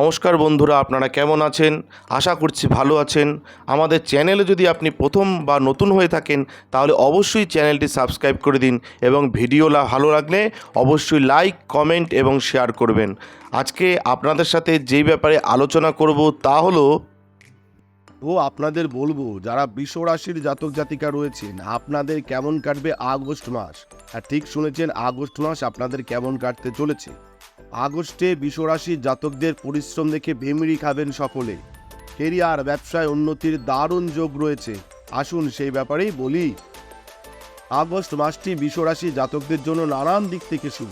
নমস্কার বন্ধুরা, আপনারা কেমন আছেন? আশা করছি ভালো আছেন। আমাদের চ্যানেলে যদি আপনি প্রথম বা নতুন হয়ে থাকেন, তাহলে অবশ্যই চ্যানেলটি সাবস্ক্রাইব করে দিন এবং ভিডিও ভালো লাগলে অবশ্যই লাইক, কমেন্ট এবং শেয়ার করবেন। আজকে আপনাদের সাথে যেই ব্যাপারে আলোচনা করব তা হলো ও আপনাদের বলব, যারা বৃষ রাশির জাতক জাতিকা রয়েছেন, আপনাদের কেমন কাটবে আগস্ট মাস? আর ঠিক শুনেছেন, আগস্ট মাস আপনাদের কেমন কাটতে চলেছে? আগস্টে বৃষ রাশির জাতকদের পরিশ্রম দেখে ভেমড়ি খাবেন সকলে। কেরিয়ার, ব্যবসায় উন্নতির দারুণ যোগ রয়েছে। আসুন সেই ব্যাপারেই বলি। আগস্ট মাসটি বিশ্বরাশি জাতকদের জন্য নানান দিক থেকে শুভ।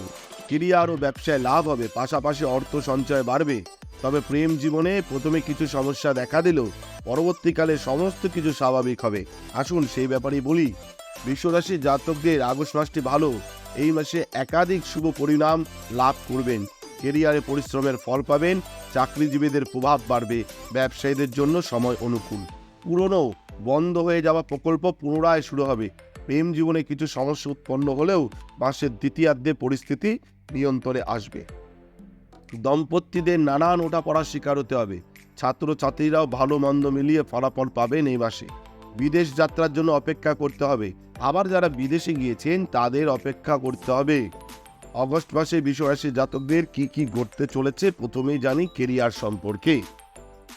কেরিয়ার ও ব্যবসায় লাভ হবে, পাশাপাশি অর্থ সঞ্চয় বাড়বে। তবে প্রেম জীবনে প্রথমে কিছু সমস্যা দেখা দিলেও পরবর্তীকালে সমস্ত কিছু স্বাভাবিক হবে। আসুন সেই ব্যাপারেই বলি। বিশ্বরাশি জাতকদের আগস্ট মাসটি ভালো। এই মাসে একাধিক শুভ পরিণাম লাভ করবেন। কেরিয়ারে পরিশ্রমের ফল পাবেন, চাকরিজীবীদের প্রভাব বাড়বে, ব্যবসায়ীদের জন্য সময় অনুকূল। পুরনো, বন্ধ হয়ে যাওয়া প্রকল্প পুনরায় শুরু হবে। প্রেম জীবনে কিছু সমস্যা উৎপন্ন হলেও মাসের দ্বিতীয়ার্ধে পরিস্থিতি নিয়ন্ত্রণে আসবে। দম্পতিদের নানান ওঠা পড়ার শিকার হতে হবে। ছাত্রছাত্রীরাও ভালো মন্দ মিলিয়ে ফলাফল পাবেন এই মাসে। বিদেশ যাত্রার জন্য অপেক্ষা করতে হবে। আবার যারা বিদেশে গিয়েছেন, তাদের অপেক্ষা করতে হবে। অগস্ট মাসে বিশ্বরাশি জাতকদের কি কি ঘটতে চলেছে প্রথমেই জানি কেরিয়ার সম্পর্কে।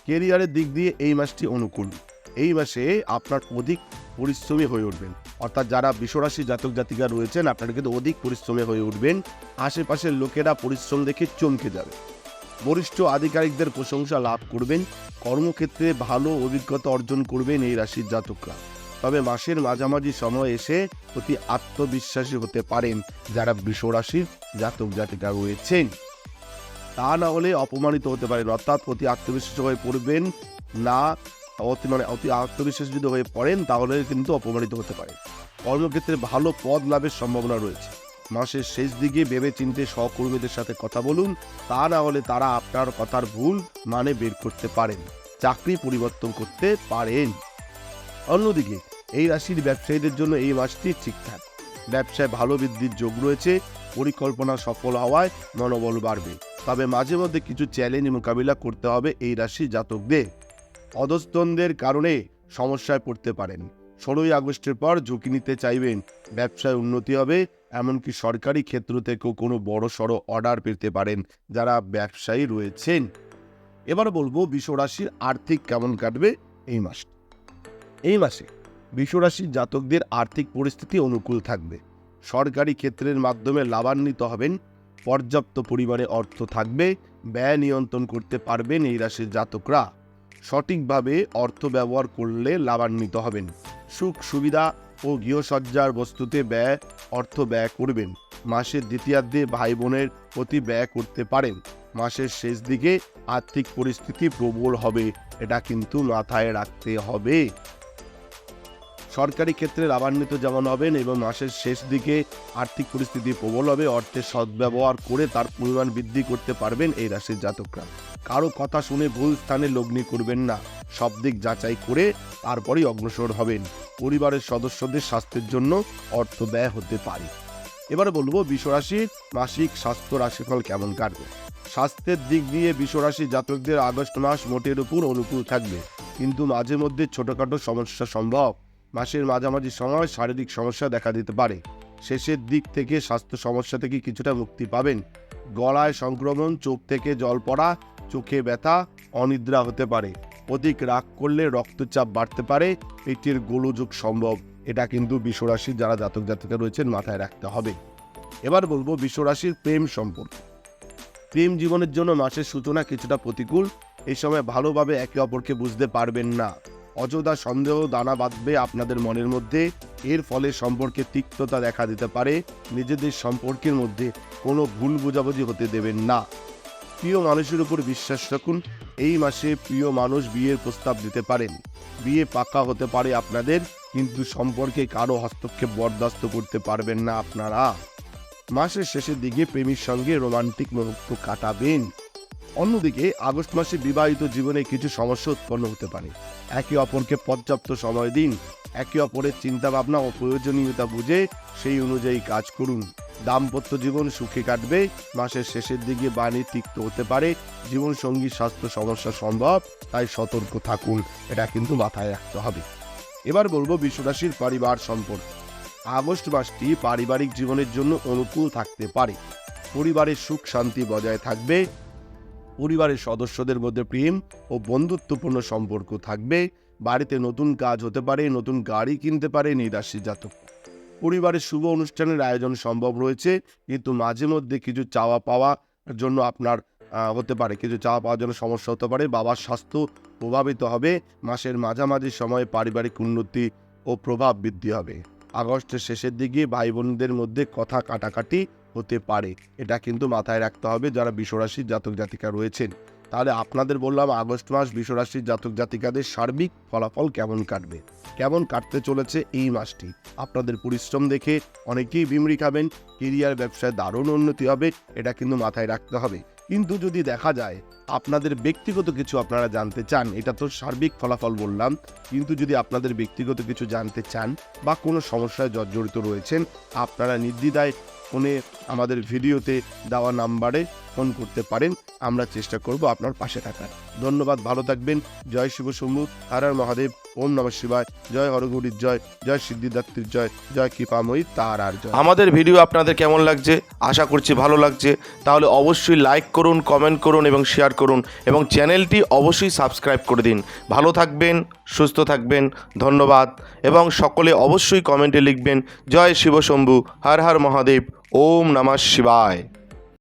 কেরিয়ারের দিক দিয়ে এই মাসটি অনুকূল। এই মাসে আপনার অধিক পরিশ্রমী হয়ে উঠবেন। অর্থাৎ যারা বিশ্বরাশি জাতক জাতিকা রয়েছেন, আপনারা কিন্তু অধিক পরিশ্রমী হয়ে উঠবেন। আশেপাশের লোকেরা পরিশ্রম দেখে চমকে যাবে। বরিষ্ঠ আধিকারিকদের প্রশংসা লাভ করবেন। কর্মক্ষেত্রে ভালো অভিজ্ঞতা অর্জন করবেন এই রাশির জাতকরা। তবে মাসের মাঝামাঝি সময় এসে অতি আত্মবিশ্বাসী হতে পারেন যারা বৃষ রাশির জাতক জাতিকা রয়েছেন। তা না হলে অপমানিত হতে পারেন, অর্থাৎ অতি আত্মবিশ্বাস হয়ে পড়বেন না, অতি মানে অতি আত্মবিশ্বাসী যদি হয়ে পড়েন, তাহলে কিন্তু অপমানিত হতে পারে কর্মক্ষেত্রে ভালো পদ লাভের সম্ভাবনা রয়েছে। মাসের শেষ দিকে ভেবে চিনতে সহকর্মীদের সাথে কথা বলুন, তা না হলে তারা আপনার কথার ভুল মানে বের করতে পারেন, চাকরি পরিবর্তন করতে পারেন। অন্যদিকে এই রাশির ব্যবসায়ীদের জন্য এই মাসটি ঠিকঠাক। ব্যবসায় ভালো বৃদ্ধির যোগ রয়েছে, পরিকল্পনা সফল হওয়ায় মনোবল বাড়বে। তবে মাঝে মধ্যে কিছু চ্যালেঞ্জ মোকাবিলা করতে হবে এই রাশি জাতকদের। অধস্তনদের কারণে সমস্যায় পড়তে পারেন। ষোলোই আগস্টের পর ঝুঁকি নিতে চাইবেন, ব্যবসায় উন্নতি হবে, এমনকি সরকারি ক্ষেত্র থেকেও কোনো বড় সড়ো অর্ডার পেতে পারেন যারা ব্যবসায়ী রয়েছেন। এবার বলব বিশ্বরাশির আর্থিক কেমন কাটবে এই মাস, এই মাসে? বিশ্বরাশির জাতকদের আর্থিক পরিস্থিতি অনুকূল থাকবে। সরকারি ক্ষেত্রের মাধ্যমে লাভান্বিত হবেন, পর্যাপ্ত পরিমাণে অর্থ থাকবে, ব্যয় নিয়ন্ত্রণ করতে পারবেন এই রাশির জাতকরা। সঠিকভাবে অর্থ ব্যবহার করলে লাভান্বিত হবেন। সুখ, সুবিধা ও গৃহসজ্জার বস্তুতে ব্যয়, অর্থ ব্যয় করবেন। মাসের দ্বিতীয়ার্ধে ভাই বোনের প্রতি ব্যয় করতে পারেন। মাসের শেষ দিকে আর্থিক পরিস্থিতি প্রবল হবে, এটা কিন্তু মাথায় রাখতে হবে। সরকারি ক্ষেত্রে লাভান্বিত যেমন হবেন এবং মাসের শেষ দিকে আর্থিক পরিস্থিতি প্রবল হবে অর্থের সদ্ব্যবহার করে তার পরিমাণ বৃদ্ধি করতে পারবেন এই রাশির জাতকরা। কারও কথা শুনে ভুল স্থানে লগ্নি করবেন না। সব দিক যাচাই করে তারপরেই অগ্রসর হবেন। পরিবারের সদস্যদের স্বাস্থ্যের জন্য অর্থ ব্যয় হতে পারে। এবার বলব বিশ্বরাশির মাসিক স্বাস্থ্য রাশিফল কেমন কাটবে? স্বাস্থ্যের দিক দিয়ে বিশ্বরাশি জাতকদের আগস্ট মাস মোটের উপর অনুকূল থাকবে। কিন্তু মাঝে মধ্যে ছোটখাটো সমস্যা সম্ভব। মাসের মাঝামাঝি সময় শারীরিক সমস্যা দেখা দিতে পারে। শেষের দিক থেকে স্বাস্থ্য সমস্যা থেকে কিছুটা মুক্তি পাবেন। গলায় সংক্রমণ, চোখ থেকে জল পড়া, চোখে ব্যথা, অনিদ্রা হতে পারে। অধিক রাগ করলে রক্তচাপ বাড়তে পারে, পেটের গোলযোগ সম্ভব। এটা কিন্তু বিশ্বরাশির যারা জাতক জাতিকা রয়েছেন মাথায় রাখতে হবে। এবার বলব বিশ্বরাশির প্রেম সম্পর্ক। প্রেম জীবনের জন্য মাসের সূচনা কিছুটা প্রতিকূল। এই সময় ভালোভাবে একে অপরকে বুঝতে পারবেন না। অযোধ্যা সন্দেহ, দানা বাঁধবে আপনাদের মনের মধ্যে। এর ফলে সম্পর্কে তিক্ততা দেখা দিতে পারে। নিজেদের সম্পর্কের মধ্যে কোনো ভুল বোঝাবুঝি হতে দেবেন না। প্রিয় মানুষের উপর বিশ্বাস রাখুন, এই মাসে প্রিয় মানুষ বিয়ের প্রস্তাব দিতে পারেন। বিয়ে পাকা হতে পারে আপনাদের, কিন্তু সম্পর্কে কারও হস্তক্ষেপ বরদাস্ত করতে পারবেন না আপনারা। মাসের শেষের দিকে প্রেমীর সঙ্গে রোমান্টিক মুহূর্ত কাটাবেন। অন্যদিকে, আগস্ট মাসে বিবাহিত জীবনে কিছু সমস্যা উৎপন্ন হতে পারে। একে অপরকে পর্যাপ্ত সময় দিন, একে অপরের চিন্তাভাবনা ও প্রয়োজনীয়তা বুঝে সেই অনুযায়ী কাজ করুন। দাম্পত্য জীবন সুখে কাটবে, মাসের শেষের দিকে বাণী তিক্ত হতে পারে, জীবনসঙ্গী স্বাস্থ্য সমস্যা সম্ভব, তাই সতর্ক থাকুন, এটা কিন্তু মাথায় রাখতে হবে। এবার বলব বিশ্বরাশির পরিবার সম্পর্ক। আগস্ট মাসটি পারিবারিক জীবনের জন্য অনুকূল থাকতে পারে। পরিবারের সুখ শান্তি বজায় থাকবে পরিবারের সদস্যদের মধ্যে প্রেম ও বন্ধুত্বপূর্ণ সম্পর্ক থাকবে। বাড়িতে নতুন কাজ হতে পারে, নতুন গাড়ি কিনতে পারে নিরাশি জাতক। পরিবারের শুভ অনুষ্ঠানের আয়োজন সম্ভব রয়েছে, কিন্তু মাঝে মধ্যে কিছু চাওয়া পাওয়া জন্য আপনার হতে পারে। কিছু চাওয়া পাওয়ার জন্য সমস্যা হতে পারে, বাবার স্বাস্থ্য প্রভাবিত হবে, মাসের মাঝামাঝি সময়ে পারিবারিক উন্নতি ও প্রভাব বৃদ্ধি হবে। আগস্টের শেষের দিকে ভাই বোনদের মধ্যে কথা কাটাকাটি হতে পারে। এটা কিন্তু মাথায় রাখতে হবে যারা বিশ্বরাশির জাতক জাতিকা রয়েছেন। তাহলে আপনাদের বললাম আগস্ট মাস বিশ্বরাশির জাতক জাতিকাদের সার্বিক ফলাফল কেমন কাটবে? কেমন কাটতে চলেছে এই মাসটি? আপনাদের পরিশ্রম দেখে অনেকেই বিমরি খাবেন, কেরিয়ার ব্যবসায় দারুণ উন্নতি হবে, এটা কিন্তু মাথায় রাখতে হবে। কিন্তু যদি দেখা যায় আপনাদের ব্যক্তিগত কিছু আপনারা জানতে চান, এটা তো সার্বিক ফলাফল বললাম, কিন্তু যদি আপনাদের ব্যক্তিগত কিছু জানতে চান বা কোনো সমস্যায় জর্জরিত রয়েছেন, আপনারা নির্দ্বিধায় ফোনে আমাদের ভিডিওতে দেওয়া নাম্বারে ফোন করতে পারেন। আমরা চেষ্টা করব আপনার পাশে থাকার। ধন্যবাদ, ভালো থাকবেন। জয় শিব শম্ভু, হর হর মহাদেব, ওম নম শিবায়। জয় হরগৌরীর জয় জয় সিদ্ধিদাত্রীর জয় জয় কৃপাময়ী তার আর জয়। আমাদের ভিডিও আপনাদের কেমন লাগছে? আশা করছি ভালো লাগছে। তাহলে অবশ্যই লাইক করুন, কমেন্ট করুন এবং শেয়ার করুন এবং চ্যানেলটি অবশ্যই সাবস্ক্রাইব করে দিন। ভালো থাকবেন, সুস্থ থাকবেন, ধন্যবাদ। এবং সকলে অবশ্যই কমেন্টে লিখবেন, জয় শিব শিবশম্ভু হর হর মহাদেব ওম নমঃ শিবায়।